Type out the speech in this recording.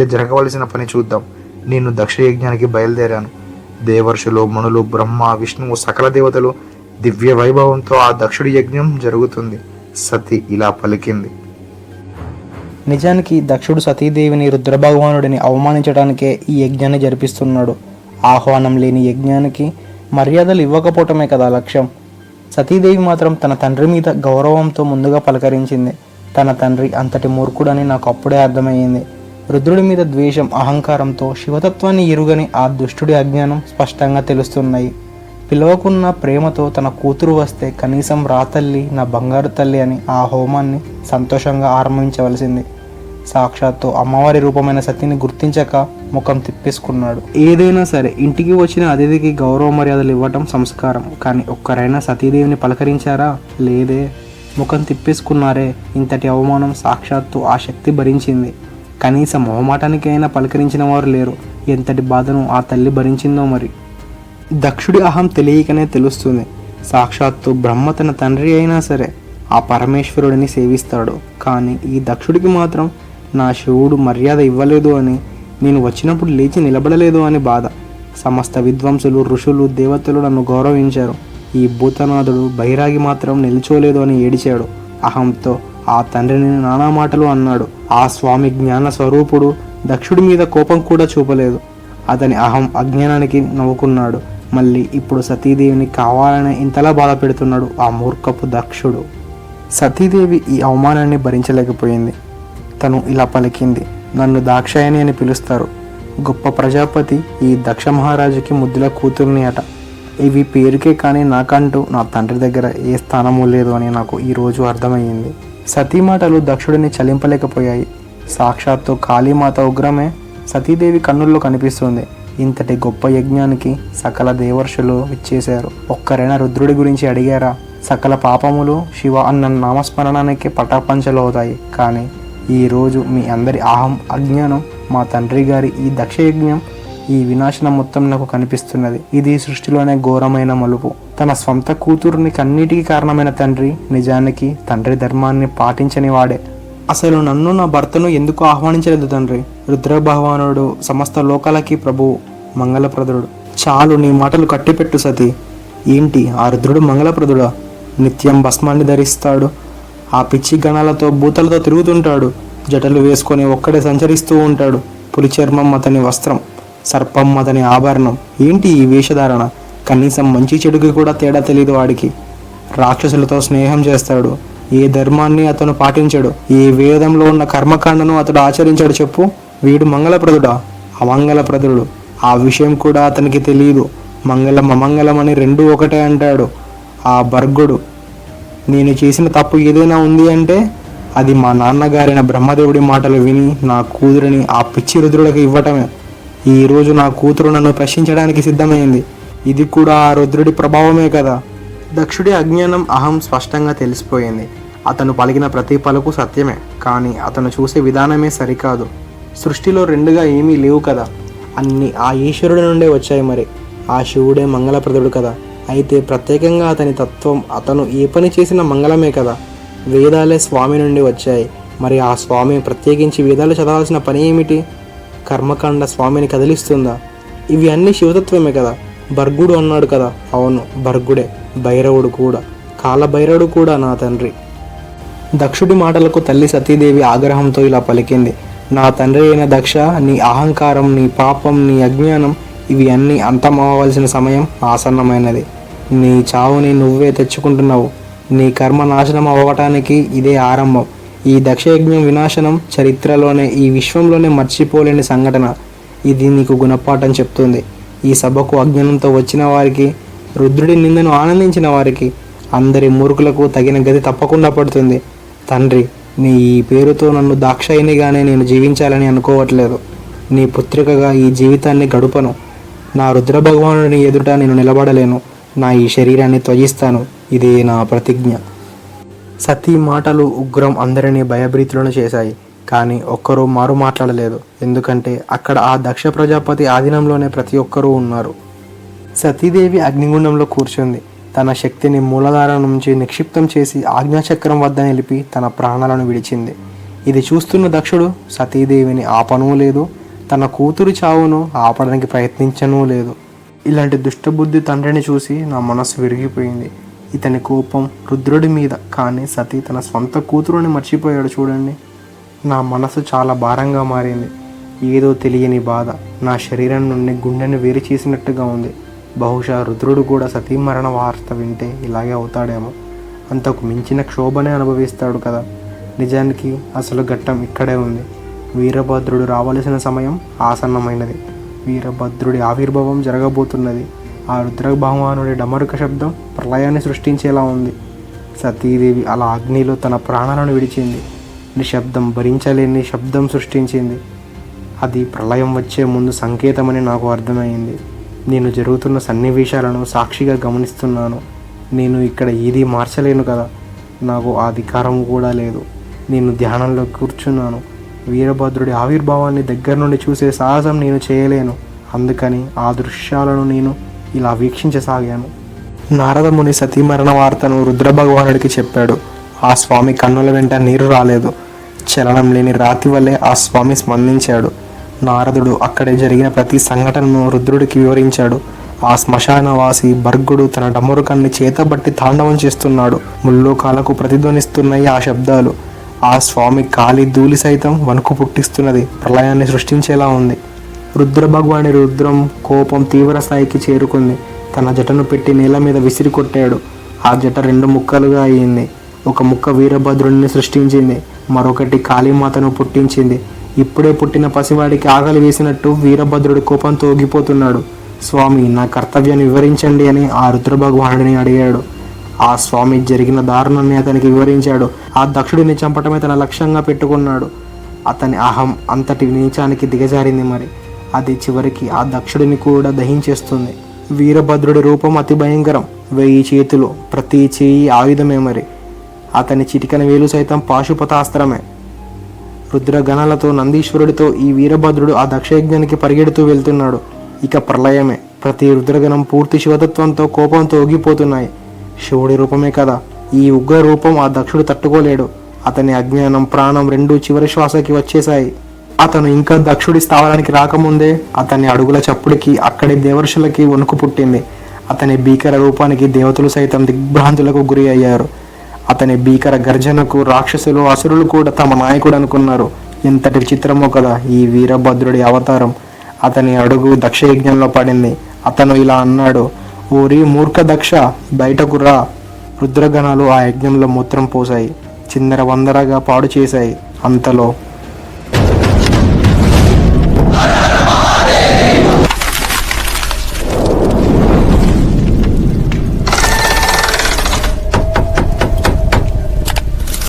అయితే జరగవలసిన పని చూద్దాం. నేను దక్షయజ్ఞానికి బయలుదేరాను. దేవర్షులు మనులు బ్రహ్మ విష్ణువు సకల దేవతలు దివ్య వైభవంతో ఆ దక్షుడి యజ్ఞం జరుగుతుంది. సతి ఇలా పలికింది. నిజానికి దక్షుడు సతీదేవిని రుద్రభగవానుడిని అవమానించడానికే ఈ యజ్ఞాన్ని జరిపిస్తున్నాడు. ఆహ్వానం లేని యజ్ఞానికి మర్యాదలు ఇవ్వకపోవటమే కదా లక్ష్యం. సతీదేవి మాత్రం తన తండ్రి మీద గౌరవంతో ముందుగా పలకరించింది. తన తండ్రి అంతటి మూర్ఖుడని నాకు అప్పుడే అర్థమయ్యింది. రుద్రుడి మీద ద్వేషం అహంకారంతో శివతత్వాన్ని ఎరుగని ఆ దుష్టుడి అజ్ఞానం స్పష్టంగా తెలుస్తున్నాయి. పిలవకున్న ప్రేమతో తన కూతురు వస్తే కనీసం రాతల్లి నా బంగారు తల్లి అని ఆ హోమాన్ని సంతోషంగా ఆరంభించవలసింది. సాక్షాత్తు అమ్మవారి రూపమైన సతిని గుర్తించక ముఖం తిప్పేసుకున్నాడు. ఏదైనా సరే ఇంటికి వచ్చిన అతిథికి గౌరవ మర్యాదలు ఇవ్వటం సంస్కారం. కానీ ఒక్కరైనా సతీదేవిని పలకరించారా? లేదే. ముఖం తిప్పేసుకున్నారే. ఇంతటి అవమానం సాక్షాత్తు ఆ శక్తి భరించింది. కనీసం మొహమాటానికైనా పలకరించిన వారు లేరు. ఎంతటి బాధను ఆ తల్లి భరించిందో మరి. దక్షుడి అహం తెలియకనే తెలుస్తుంది. సాక్షాత్తు బ్రహ్మ తన తండ్రి అయినా సరే ఆ పరమేశ్వరుడిని సేవిస్తాడు. కానీ ఈ దక్షుడికి మాత్రం నా శివుడు మర్యాద ఇవ్వలేదు అని నేను వచ్చినప్పుడు లేచి నిలబడలేదు అని బాధ. సమస్త విద్వాంసులు ఋషులు దేవతలు నన్ను గౌరవించారు. ఈ భూతనాథుడు బైరాగి మాత్రం నిల్చోలేదు అని ఏడిచాడు. అహంతో ఆ తండ్రిని నానా మాటలు అన్నాడు. ఆ స్వామి జ్ఞాన స్వరూపుడు దక్షుడి మీద కోపం కూడా చూపలేదు. అతని అహం అజ్ఞానానికి నవ్వుకున్నాడు. మళ్ళీ ఇప్పుడు సతీదేవిని కావాలనే ఇంతలా బాధ పెడుతున్నాడు ఆ మూర్ఖపు దక్షుడు. సతీదేవి ఈ అవమానాన్ని భరించలేకపోయింది. తను ఇలా పలికింది. నన్ను దాక్షాయణి అని పిలుస్తారు. గొప్ప ప్రజాపతి ఈ దక్ష మహారాజుకి ముద్దుల కూతుర్ని అట. ఇవి పేరుకే కానీ నాకంటూ నా తండ్రి దగ్గర ఏ స్థానము లేదు అని నాకు ఈరోజు అర్థమయ్యింది. సతీమాటలు దక్షుడిని చలింపలేకపోయాయి. సాక్షాత్తు కాళీమాత ఉగ్రమే సతీదేవి కన్నుల్లో కనిపిస్తుంది. ఇంతటి గొప్ప యజ్ఞానికి సకల దేవర్షులు ఇచ్చేశారు ఒక్కరైనా రుద్రుడి గురించి అడిగారా? సకల పాపములు శివ అన్న నామస్మరణానికి పటాపంచలు అవుతాయి కానీ ఈరోజు మీ అందరి అహం అజ్ఞానం మా తండ్రి గారి ఈ దక్ష యజ్ఞం ఈ వినాశనం మొత్తం నాకు కనిపిస్తున్నది. ఇది సృష్టిలోనే ఘోరమైన మలుపు. తన స్వంత కూతురుని కన్నిటికి కారణమైన తండ్రి నిజానికి తండ్రి ధర్మాన్ని పాటించని వాడే. అసలు నన్ను నా భర్తను ఎందుకు ఆహ్వానించలేదు తండ్రి? రుద్ర భగవానుడు సమస్త లోకాలకి ప్రభువు మంగళప్రదుడు. చాలు నీ మాటలు కట్టిపెట్టు సతి. ఏంటి? ఆ రుద్రుడు మంగళప్రదుడా? నిత్యం భస్మాన్ని ధరిస్తాడు. ఆ పిచ్చి గణాలతో భూతలతో తిరుగుతుంటాడు. జటలు వేసుకొని ఒక్కడే సంచరిస్తూ ఉంటాడు. పులి చర్మం అతని వస్త్రం. సర్పం అతని ఆభరణం. ఏంటి ఈ వేషధారణ? కనీసం మంచి చెడుకి కూడా తేడా తెలియదు వాడికి. రాక్షసులతో స్నేహం చేస్తాడు. ఏ ధర్మాన్ని అతను పాటించడు? ఏ వేదంలో ఉన్న కర్మకాండను అతడు ఆచరించాడు చెప్పు. వీడు మంగళప్రదుడా? అమంగళప్రదుడు. ఆ విషయం కూడా అతనికి తెలియదు మంగళం అమంగళం అని రెండు ఒకటే అంటాడు. ఆ భర్గుడు నేను చేసిన తప్పు ఏదైనా ఉంది అంటే? అది మా నాన్నగారైన బ్రహ్మదేవుడి మాటలు విని నా కూతురిని ఆ పిచ్చి రుద్రుడికి ఇవ్వటమే. ఈ రోజు నా కూతురు నన్ను ప్రశ్నించడానికి సిద్ధమైంది. ఇది కూడా ఆ రుద్రుడి ప్రభావమే కదా. దక్షుడి అజ్ఞానం అహం స్పష్టంగా తెలిసిపోయింది. అతను పలికిన ప్రతి పలుకు సత్యమే కానీ అతను చూసే విధానమే సరికాదు. సృష్టిలో రెండుగా ఏమీ లేవు కదా. అన్ని ఆ ఈశ్వరుడి నుండే వచ్చాయి మరి. ఆ శివుడే మంగళప్రదుడు కదా. అయితే ప్రత్యేకంగా అతని తత్వం అతను ఏ పని చేసినా మంగళమే కదా. వేదాలే స్వామి నుండి వచ్చాయి. మరి ఆ స్వామి ప్రత్యేకించి వేదాలు చదవాల్సిన పని ఏమిటి? కర్మకాండ స్వామిని కదిలిస్తుందా? ఇవి అన్ని శివతత్వమే కదా. భర్గుడు అన్నాడు కదా. అవును భర్గుడే భైరవుడు కూడా. కాలభైరవుడు కూడా నా తండ్రి. దక్షుడి మాటలకు తల్లి సతీదేవి ఆగ్రహంతో ఇలా పలికింది. నా తండ్రి అయిన దక్ష నీ అహంకారం నీ పాపం నీ అజ్ఞానం ఇవి అన్నీ అంతమవ్వవలసిన సమయం ఆసన్నమైనది. నీ చావుని నువ్వే తెచ్చుకుంటున్నావు. నీ కర్మ నాశనం అవ్వటానికి ఇదే ఆరంభం. ఈ దక్షయజ్ఞం వినాశనం చరిత్రలోనే ఈ విశ్వంలోనే మర్చిపోలేని సంఘటన. ఇది నీకు గుణపాఠం చెప్తుంది. ఈ సభకు అజ్ఞానంతో వచ్చిన వారికి రుద్రుడి నిందను ఆనందించిన వారికి అందరి మూర్ఖులకు తగిన గది తప్పకుండా పడుతుంది. తండ్రి నీ ఈ పేరుతో నన్ను దాక్షాయినిగానే నేను జీవించాలని అనుకోవట్లేదు. నీ పుత్రికగా ఈ జీవితాన్ని గడుపను. నా రుద్ర భగవానుడిని ఎదుట నేను నిలబడలేను. నా ఈ శరీరాన్ని త్వజిస్తాను. ఇదే నా ప్రతిజ్ఞ. సతీ మాటలు ఉగ్రం అందరినీ భయభ్రీతులను చేశాయి. కానీ ఒక్కరూ మారు మాట్లాడలేదు. ఎందుకంటే అక్కడ ఆ దక్ష ప్రజాపతి ఆధీనంలోనే ప్రతి ఒక్కరూ ఉన్నారు. సతీదేవి అగ్నిగుండంలో కూర్చుంది. తన శక్తిని మూలధార నుంచి నిక్షిప్తం చేసి ఆజ్ఞాచక్రం వద్ద నిలిపి తన ప్రాణాలను విడిచింది. ఇది చూస్తున్న దక్షుడు సతీదేవిని ఆపనూ లేదు. తన కూతురు చావును ఆపడానికి ప్రయత్నించనూ లేదు. ఇలాంటి దుష్టబుద్ధి తండ్రిని చూసి నా మనసు విరిగిపోయింది. ఇతని కోపం రుద్రుడి మీద కానీ సతీ తన సొంత కూతురుని మర్చిపోయాడు చూడండి. నా మనసు చాలా భారంగా మారింది. ఏదో తెలియని బాధ నా శరీరం నుండి గుండెను వేరు చేసినట్టుగా ఉంది. బహుశా రుద్రుడు కూడా సతీ మరణ వార్త వింటే ఇలాగే అవుతాడేమో. అంతకు మించిన క్షోభనే అనుభవిస్తాడు కదా. నిజానికి అసలు ఘట్టం ఇక్కడే ఉంది. వీరభద్రుడు రావలసిన సమయం ఆసన్నమైనది. వీరభద్రుడి ఆవిర్భావం జరగబోతున్నది. ఆ రుద్రభగవానుడి డమరుక శబ్దం ప్రళయాన్ని సృష్టించేలా ఉంది. సతీదేవి అలా అగ్నిలో తన ప్రాణాలను విడిచింది. నిశ్శబ్దం భరించలేని శబ్దం సృష్టించింది. అది ప్రళయం వచ్చే ముందు సంకేతమని నాకు అర్థమైంది. నేను జరుగుతున్న సన్నివేశాలను సాక్షిగా గమనిస్తున్నాను. నేను ఇక్కడ ఏది మార్చలేను కదా. నాకు ఆ అధికారం కూడా లేదు. నేను ధ్యానంలో కూర్చున్నాను. వీరభద్రుడి ఆవిర్భావాన్ని దగ్గర నుండి చూసే సాహసం నేను చేయలేను. అందుకని ఆ దృశ్యాలను నేను ఇలా వీక్షించసాగాను. నారదముని సతీమరణ వార్తను రుద్రభగవానుడికి చెప్పాడు. ఆ స్వామి కన్నుల వెంట నీరు రాలేదు. చలనం లేని రాతి వల్లే ఆ స్వామి స్పందించాడు. నారదుడు అక్కడే జరిగిన ప్రతి సంఘటనను రుద్రుడికి వివరించాడు. ఆ శ్మశానవాసి భర్గుడు తన డమరుకాన్ని చేతబట్టి తాండవం చేస్తున్నాడు. ముల్లోకాలకు ప్రతిధ్వనిస్తున్నాయి ఆ శబ్దాలు ఆ స్వామి కాలి ధూళి సైతం వణుకు పుట్టిస్తున్నది ప్రళయాన్ని సృష్టించేలా ఉంది. రుద్రభగవాని రుద్రం కోపం తీవ్ర స్థాయికి చేరుకుంది. తన జటను పెట్టి నేల మీద విసిరి కొట్టాడు. ఆ జట రెండు ముక్కలుగా అయింది. ఒక ముక్క వీరభద్రుడిని సృష్టించింది. మరొకటి కాళీమాతను పుట్టించింది. ఇప్పుడే పుట్టిన పసివాడికి ఆకలి వేసినట్టు వీరభద్రుడి కోపం తోగిపోతున్నాడు స్వామి నా కర్తవ్యాన్ని వివరించండి అని ఆ రుద్రభగవానుడిని అడిగాడు. ఆ స్వామి జరిగిన దారుణాన్ని అతనికి వివరించాడు. ఆ దక్షుడిని చంపటమే తన లక్ష్యంగా పెట్టుకున్నాడు. అతని అహం అంతటి నీచానికి దిగజారింది మరి. అది చివరికి ఆ దక్షుడిని కూడా దహించేస్తుంది. వీరభద్రుడి రూపం అతి భయంకరం. వెయ్యి చేతులు ప్రతి చేయి ఆయుధమే మరి. అతని చిటికన వేలు సైతం పాశుపతాస్త్రమే. రుద్రగణాలతో నందీశ్వరుడితో ఈ వీరభద్రుడు ఆ దక్షయజ్ఞానికి పరిగెడుతూ వెళ్తున్నాడు. ఇక ప్రళయమే. ప్రతి రుద్రగణం పూర్తి శివతత్వంతో కోపంతో ఒగిపోతున్నాయి. శివుడి రూపమే కదా. ఈ ఉగ్ర రూపం ఆ దక్షుడు తట్టుకోలేడు. అతని అజ్ఞానం ప్రాణం రెండూ చివరి శ్వాసకి వచ్చేశాయి. అతను ఇంకా దక్షుడి స్థావరానికి రాకముందే అతని అడుగుల చప్పుడికి అక్కడి దేవర్షులకి వణుకు పుట్టింది. అతని భీకర రూపానికి దేవతలు సైతం దిగ్భ్రాంతులకు గురి అయ్యారు. అతని భీకర గర్జనకు రాక్షసులు అసురులు కూడా తమ నాయకుడు అనుకున్నారు. ఇంతటి విచిత్రమో కదా ఈ వీరభద్రుడి అవతారం. అతని అడుగు దక్షయజ్ఞంలో పడింది. అతను ఇలా అన్నాడు ఓరి మూర్ఖ దక్ష బయటకు రా. రుద్రగణాలు ఆ యజ్ఞంలో మూత్రం పోసాయి చిందర వందరగా పాడు చేశాయి. అంతలో